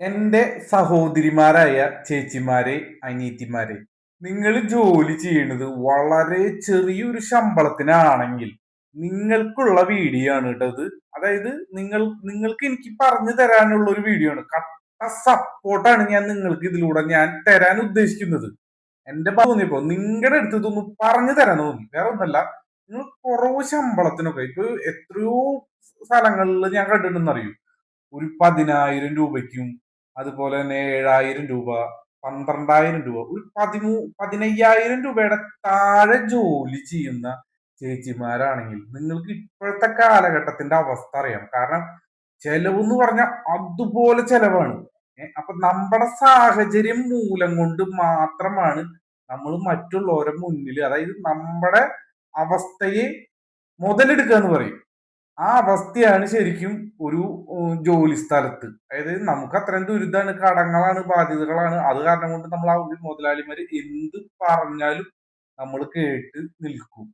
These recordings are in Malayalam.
എന്റെ സഹോദരിമാരായ ചേച്ചിമാരെ അനിയത്തിമാരെ നിങ്ങൾ ജോലി ചെയ്യുന്നത് വളരെ ചെറിയൊരു ശമ്പളത്തിനാണെങ്കിൽ നിങ്ങൾക്കുള്ള വീഡിയോ ആണ് കേട്ടത് അതായത് നിങ്ങൾ നിങ്ങൾക്ക് എനിക്ക് പറഞ്ഞു തരാനുള്ള ഒരു വീഡിയോ ആണ്. കട്ട സപ്പോർട്ടാണ് ഞാൻ നിങ്ങൾക്ക് ഇതിലൂടെ ഞാൻ തരാൻ ഉദ്ദേശിക്കുന്നത്. എന്റെ തോന്നിയപ്പോ നിങ്ങളുടെ അടുത്ത് ഇതൊന്നും പറഞ്ഞു തരാൻ തോന്നി. വേറെ ഒന്നല്ല നിങ്ങൾ കുറവ് ശമ്പളത്തിനൊക്കെ ഇപ്പൊ എത്രയോ സ്ഥലങ്ങളിൽ ഞാൻ കണ്ടിട്ടുണ്ടെന്ന് അറിയൂ ഒരു പതിനായിരം രൂപയ്ക്കും അതുപോലെ തന്നെ ഏഴായിരം രൂപ പന്ത്രണ്ടായിരം രൂപ ഒരു പതിമൂ പതിനയ്യായിരം രൂപയുടെ താഴെ ജോലി ചെയ്യുന്ന ചേച്ചിമാരാണെങ്കിൽ നിങ്ങൾക്ക് ഇപ്പോഴത്തെ കാലഘട്ടത്തിന്റെ അവസ്ഥ അറിയാം കാരണം ചെലവ് എന്ന് പറഞ്ഞാൽ അതുപോലെ ചെലവാണ്. അപ്പൊ നമ്മുടെ സാഹചര്യം മൂലം കൊണ്ട് മാത്രമാണ് നമ്മൾ മറ്റുള്ളവരെ മുന്നിൽ അതായത് നമ്മുടെ അവസ്ഥയെ മുതലെടുക്കുക എന്ന് പറയും. ആ അവസ്ഥയാണ് ശരിക്കും ഒരു ജോലി സ്ഥലത്ത്. അതായത് നമുക്ക് അത്രയും ദുരിതമാണ് കടങ്ങളാണ് ബാധ്യതകളാണ്. അത് കാരണം കൊണ്ട് നമ്മൾ ആ ഒരു മുതലാളിമാര് എന്ത് പറഞ്ഞാലും നമ്മൾ കേട്ട് നിൽക്കും.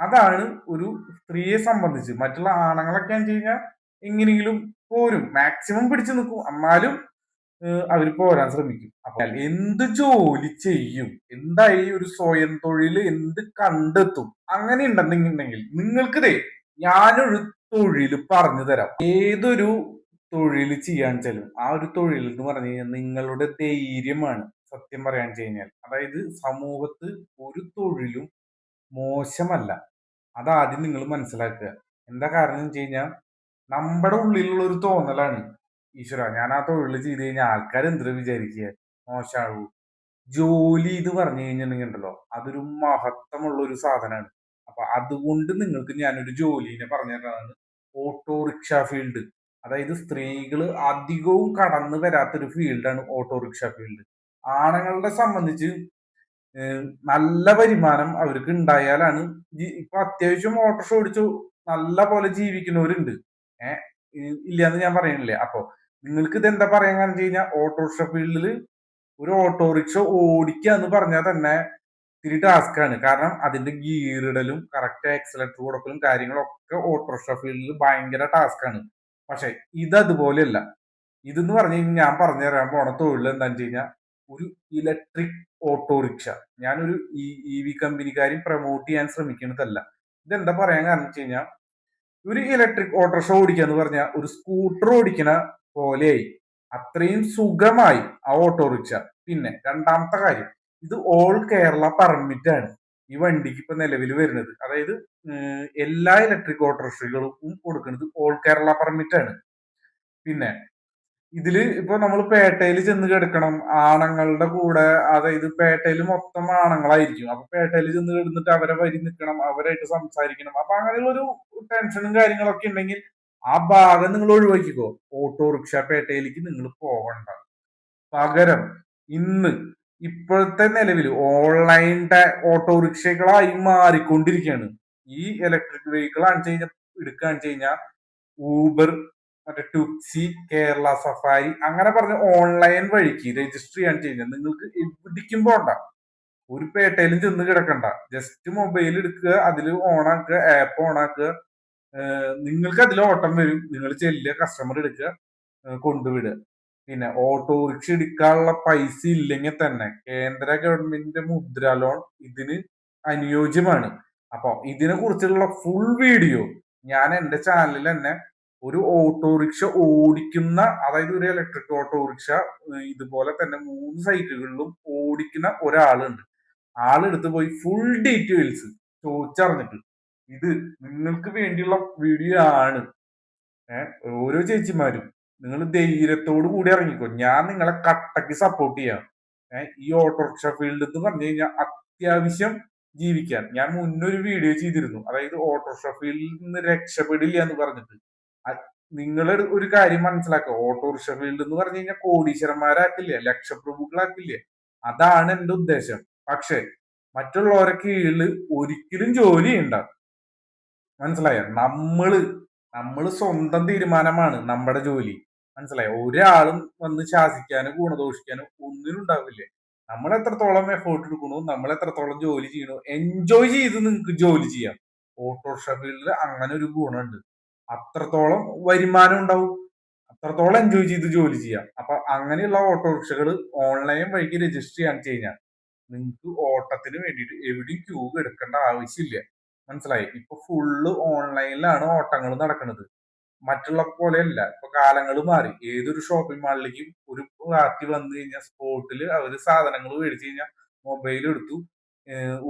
അതാണ് ഒരു സ്ത്രീയെ സംബന്ധിച്ച്. മറ്റുള്ള ആണുങ്ങളൊക്കെ എന്ന് കഴിഞ്ഞാൽ എങ്ങനെയെങ്കിലും പോരും. മാക്സിമം പിടിച്ചു നിൽക്കും. എന്നാലും അവർ പോരാൻ ശ്രമിക്കും. അപ്പൊ എന്ത് ജോലി ചെയ്യും? എന്തായി ഒരു സ്വയം തൊഴിൽ എന്ത് കണ്ടെത്തും? അങ്ങനെ ഉണ്ടെന്നുണ്ടെങ്കിൽ നിങ്ങൾക്കിതേ ഞാനൊരു തൊഴിൽ പറഞ്ഞു തരാം ഏതൊരു തൊഴിൽ ചെയ്യാൻ ചെല്ലും ആ ഒരു തൊഴിൽ എന്ന് പറഞ്ഞു കഴിഞ്ഞാൽ നിങ്ങളുടെ ധൈര്യമാണ് സത്യം പറയാൻ കഴിഞ്ഞാൽ. അതായത് സമൂഹത്ത് ഒരു തൊഴിലും മോശമല്ല. അതാദ്യം നിങ്ങൾ മനസ്സിലാക്കുക. എന്താ കാരണം വെച്ച് കഴിഞ്ഞാൽ നമ്മുടെ ഉള്ളിലുള്ള ഒരു തോന്നലാണ്. ഈശ്വര ഞാൻ ആ തൊഴിൽ ചെയ്ത് കഴിഞ്ഞാൽ ആൾക്കാർ എന്തിനു വിചാരിക്കുക? മോശമാകൂ ജോലി ഇത് പറഞ്ഞു കഴിഞ്ഞിട്ടുണ്ടെങ്കിൽ ഉണ്ടല്ലോ അതൊരു മഹത്വമുള്ള ഒരു സാധനമാണ്. അപ്പൊ അതുകൊണ്ട് നിങ്ങൾക്ക് ഞാനൊരു ജോലിനെ പറഞ്ഞു തരാനാണ് ഓട്ടോറിക്ഷ ഫീൽഡ്. അതായത് സ്ത്രീകൾ അധികവും കടന്നു വരാത്തൊരു ഫീൽഡാണ് ഓട്ടോറിക്ഷ ഫീൽഡ്. ആണുങ്ങളെ സംബന്ധിച്ച് നല്ല വരുമാനം അവർക്ക് ഉണ്ടായാലാണ് ഇപ്പൊ അത്യാവശ്യം ഓട്ടോറിക്ഷ ഓടിച്ചു നല്ല പോലെ ജീവിക്കുന്നവരുണ്ട്. ഏഹ് ഇല്ലാന്ന് ഞാൻ പറയണില്ലേ? അപ്പൊ നിങ്ങൾക്ക് ഇത് എന്താ പറയാൻ കഴിഞ്ഞാൽ ഓട്ടോറിക്ഷ ഫീൽഡിൽ ഒരു ഓട്ടോറിക്ഷ ഓടിക്കുക എന്ന് പറഞ്ഞാൽ തന്നെ ഇത്തിരി ടാസ്ക് ആണ്. കാരണം അതിന്റെ ഗീറിടലും കറക്റ്റ് ആക്സിലേറ്റർ കൊടുക്കലും കാര്യങ്ങളൊക്കെ ഓട്ടോറിക്ഷ ഫീൽഡിൽ ഭയങ്കര ടാസ്ക് ആണ്. പക്ഷെ ഇത് അതുപോലെയല്ല. ഇതെന്ന് പറഞ്ഞു കഴിഞ്ഞാൽ ഞാൻ പറഞ്ഞു തരാൻ പോണ തൊഴിൽ എന്താണെന്ന് വെച്ച് കഴിഞ്ഞാൽ ഒരു ഇലക്ട്രിക് ഓട്ടോറിക്ഷ ഞാനൊരു ഇ വി കമ്പനിക്കാരും പ്രൊമോട്ട് ചെയ്യാൻ ശ്രമിക്കുന്നതല്ല ഇതെന്താ പറയാൻ കാരണം വെച്ച് കഴിഞ്ഞാൽ ഒരു ഇലക്ട്രിക് ഓട്ടോറിക്ഷ ഓടിക്കുക എന്ന് പറഞ്ഞാൽ ഒരു സ്കൂട്ടർ ഓടിക്കണ പോലെയായി. അത്രയും സുഖമായി ആ ഓട്ടോറിക്ഷ പിന്നെ രണ്ടാമത്തെ കാര്യം ഇത് ഓൾ കേരള പെർമിറ്റ് ആണ്. ഈ വണ്ടിക്ക് ഇപ്പൊ നിലവിൽ വരുന്നത്. അതായത് എല്ലാ ഇലക്ട്രിക് ഓട്ടോറിക്ഷകളും കൊടുക്കുന്നത് ഓൾ കേരള പെർമിറ്റ് ആണ്. പിന്നെ ഇതിൽ ഇപ്പൊ നമ്മൾ പേട്ടയിൽ ചെന്ന് കിടക്കണം. ആണങ്ങളുടെ കൂടെ അതായത് പേട്ടയിൽ മൊത്തം ആണുങ്ങളായിരിക്കും. അപ്പൊ പേട്ടയിൽ ചെന്ന് കിടന്നിട്ട് അവരെ വരി നിൽക്കണം അവരായിട്ട് സംസാരിക്കണം. അപ്പൊ അങ്ങനെയുള്ള ഒരു ടെൻഷനും കാര്യങ്ങളൊക്കെ ഉണ്ടെങ്കിൽ ആ ഭാഗം നിങ്ങൾ ഒഴിവാക്കിക്കോ. ഓട്ടോറിക്ഷ പേട്ടയിലേക്ക് നിങ്ങൾ പോകണ്ട. പകരം ഇന്ന് ഇപ്പോഴത്തെ നിലവിൽ ഓൺലൈന്റെ ഓട്ടോറിക്ഷകളായി മാറിക്കൊണ്ടിരിക്കുകയാണ്. ഈ ഇലക്ട്രിക് വെഹിക്കിൾ ആണ് കഴിഞ്ഞാൽ എടുക്കുകയാണ് കഴിഞ്ഞാൽ ഊബർ മറ്റേ ടുക്സി കേരള സഫാരി അങ്ങനെ പറഞ്ഞ ഓൺലൈൻ വഴിക്ക് രജിസ്റ്റർ ചെയ്യാൻ കഴിഞ്ഞാൽ നിങ്ങൾക്ക് എവിടേക്കും പോണ്ട. ഒരു പേട്ടയിലും ചെന്ന് കിടക്കണ്ട. ജസ്റ്റ് മൊബൈൽ എടുക്കുക അതിൽ ഓണാക്കുക ആപ്പ് ഓണാക്കുക നിങ്ങൾക്ക് അതിൽ ഓട്ടം വരും. നിങ്ങൾ ചെല്ലുക കസ്റ്റമർ എടുക്കുക കൊണ്ടുവിടുക. പിന്നെ ഓട്ടോറിക്ഷ എടുക്കാനുള്ള പൈസ ഇല്ലെങ്കിൽ തന്നെ കേന്ദ്ര ഗവൺമെന്റിന്റെ മുദ്ര ലോൺ ഇതിന് അനുയോജ്യമാണ്. അപ്പൊ ഇതിനെ കുറിച്ചുള്ള ഫുൾ വീഡിയോ ഞാൻ എന്റെ ചാനലിൽ തന്നെ ഒരു ഓട്ടോറിക്ഷ ഓടിക്കുന്ന അതായത് ഒരു ഇലക്ട്രിക് ഓട്ടോറിക്ഷ ഇതുപോലെ തന്നെ മൂന്ന് സൈറ്റുകളിലും ഓടിക്കുന്ന ഒരാളുണ്ട്. ആളെടുത്ത് പോയി ഫുൾ ഡീറ്റെയിൽസ് ചോദിച്ചറിഞ്ഞിട്ട്. ഇത് നിങ്ങൾക്ക് വേണ്ടിയുള്ള വീഡിയോ ആണ്. ഓരോ ചേച്ചിമാരും. നിങ്ങൾ ധൈര്യത്തോട് കൂടി ഇറങ്ങിക്കോ. ഞാൻ നിങ്ങളെ കട്ടക്ക് സപ്പോർട്ട് ചെയ്യാം. ഈ ഓട്ടോറിക്ഷ ഫീൽഡ് എന്ന് പറഞ്ഞു കഴിഞ്ഞാൽ അത്യാവശ്യം ജീവിക്കാൻ. ഞാൻ മുന്നൊരു വീഡിയോ ചെയ്തിരുന്നു. അതായത് ഓട്ടോറിക്ഷ ഫീൽഡിൽ നിന്ന് രക്ഷപ്പെടില്ല എന്ന് പറഞ്ഞിട്ട്. നിങ്ങൾ ഒരു കാര്യം മനസ്സിലാക്കുക ഓട്ടോറിക്ഷ ഫീൽഡ് എന്ന് പറഞ്ഞു കഴിഞ്ഞാൽ കോടീശ്വരന്മാരാക്കില്ലേ? ലക്ഷപ്രഭുക്കളാക്കില്ലേ? അതാണ് എന്റെ ഉദ്ദേശം. പക്ഷെ മറ്റുള്ളവരെ കീഴിൽ ഒരിക്കലും ജോലി ഉണ്ടാകും മനസ്സിലായോ? നമ്മൾ നമ്മൾ സ്വന്തം തീരുമാനമാണ് നമ്മുടെ ജോലി. മനസ്സിലായോ? ഒരാളും വന്ന് ശാസിക്കാനോ ഗുണദോഷിക്കാനോ ഒന്നിനും ഉണ്ടാവില്ലേ നമ്മൾ എത്രത്തോളം എഫേർട്ട് എടുക്കണു നമ്മൾ എത്രത്തോളം ജോലി ചെയ്യണോ എൻജോയ് ചെയ്ത് നിങ്ങൾക്ക് ജോലി ചെയ്യാം. ഓട്ടോറിക്ഷ അങ്ങനെ ഒരു ഗുണമുണ്ട്. അത്രത്തോളം വരുമാനം ഉണ്ടാവും. അത്രത്തോളം എൻജോയ് ചെയ്ത് ജോലി ചെയ്യാം. അപ്പൊ അങ്ങനെയുള്ള ഓട്ടോറിക്ഷകൾ ഓൺലൈൻ വഴിക്ക് രജിസ്റ്റർ ചെയ്യാൻ കഴിഞ്ഞാൽ നിങ്ങൾക്ക് ഓട്ടത്തിന് വേണ്ടിയിട്ട് എവിടെയും ക്യൂ എടുക്കേണ്ട ആവശ്യമില്ല. മനസ്സിലായി? ഇപ്പൊ ഫുള്ള് ഓൺലൈനിലാണ് ഓട്ടങ്ങൾ നടക്കുന്നത്. മറ്റുള്ള പോലെയല്ല ഇപ്പൊ കാലങ്ങൾ മാറി. ഏതൊരു ഷോപ്പിംഗ് മാളിലേക്കും ഒരു പാർട്ടി വന്നു കഴിഞ്ഞാൽ സ്പോട്ടിൽ അവർ സാധനങ്ങൾ മേടിച്ചു കഴിഞ്ഞാൽ മൊബൈൽ എടുത്തു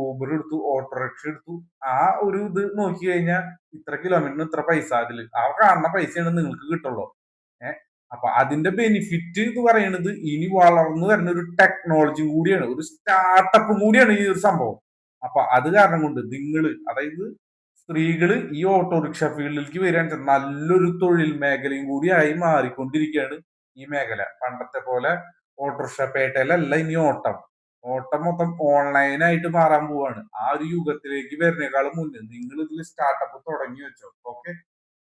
ഊബർ എടുത്തു ഓട്ടോറിക്ഷ എടുത്തു. ആ ഒരു ഇത് നോക്കി കഴിഞ്ഞാൽ ഇത്ര കിലോമീറ്ററിന് ഇത്ര പൈസ അതിൽ ആ കാണുന്ന പൈസയാണ് നിങ്ങൾക്ക് കിട്ടുള്ളൂ. ഏഹ് അപ്പൊ അതിന്റെ ബെനിഫിറ്റ് എന്ന് പറയുന്നത് ഇനി വളർന്നു വരുന്ന ഒരു ടെക്നോളജി കൂടിയാണ്. ഒരു സ്റ്റാർട്ടപ്പും കൂടിയാണ് ഈ ഒരു സംഭവം. അപ്പൊ അത് കാരണം കൊണ്ട് നിങ്ങൾ അതായത് സ്ത്രീകൾ ഈ ഓട്ടോറിക്ഷ ഫീൽഡിലേക്ക് വരാൻ നല്ലൊരു തൊഴിൽ മേഖലയും കൂടി ആയി മാറിക്കൊണ്ടിരിക്കുകയാണ് ഈ മേഖല. പണ്ടത്തെ പോലെ ഓട്ടോറിക്ഷ പേട്ടയിലല്ല ഇനി ഓട്ടം. ഓട്ടം മൊത്തം ഓൺലൈനായിട്ട് മാറാൻ പോവാണ്. ആ ഒരു യുഗത്തിലേക്ക് വരുന്നേക്കാളും മുന്നേ നിങ്ങൾ ഇതിൽ സ്റ്റാർട്ടപ്പ് തുടങ്ങി വെച്ചോ ഓക്കെ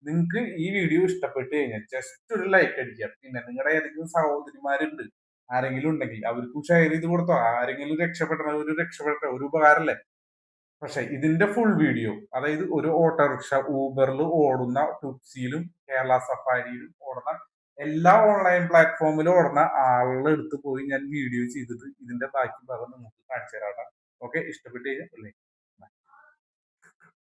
നിങ്ങൾക്ക് ഈ വീഡിയോ ഇഷ്ടപ്പെട്ട് കഴിഞ്ഞാൽ ജസ്റ്റ് ഒരു ലൈക്ക് അടിക്കുക. പിന്നെ നിങ്ങളുടെ ഏതെങ്കിലും സഹോദരിമാരുണ്ട് ആരെങ്കിലും ഉണ്ടെങ്കിൽ അവർക്കും ഷെയർ ചെയ്ത് കൊടുത്തോ. ആരെങ്കിലും രക്ഷപ്പെടണ ഒരു രക്ഷപ്പെട്ട ഒരു ഉപകാരമല്ലേ പക്ഷെ ഇതിന്റെ ഫുൾ വീഡിയോ അതായത് ഒരു ഓട്ടോറിക്ഷ ഊബറിൽ ഓടുന്ന ടുപ്സിയിലും കേരള സഫാരിയിലും ഓടുന്ന എല്ലാ ഓൺലൈൻ പ്ലാറ്റ്ഫോമിലും ഓടുന്ന ആളുടെ അടുത്ത് പോയി ഞാൻ വീഡിയോ ചെയ്തിട്ട് ഇതിന്റെ ബാക്കി ഭാഗം നിങ്ങൾക്ക് കാണിച്ചു തരാം ഓക്കെ ഇഷ്ടപ്പെട്ട് കഴിഞ്ഞാൽ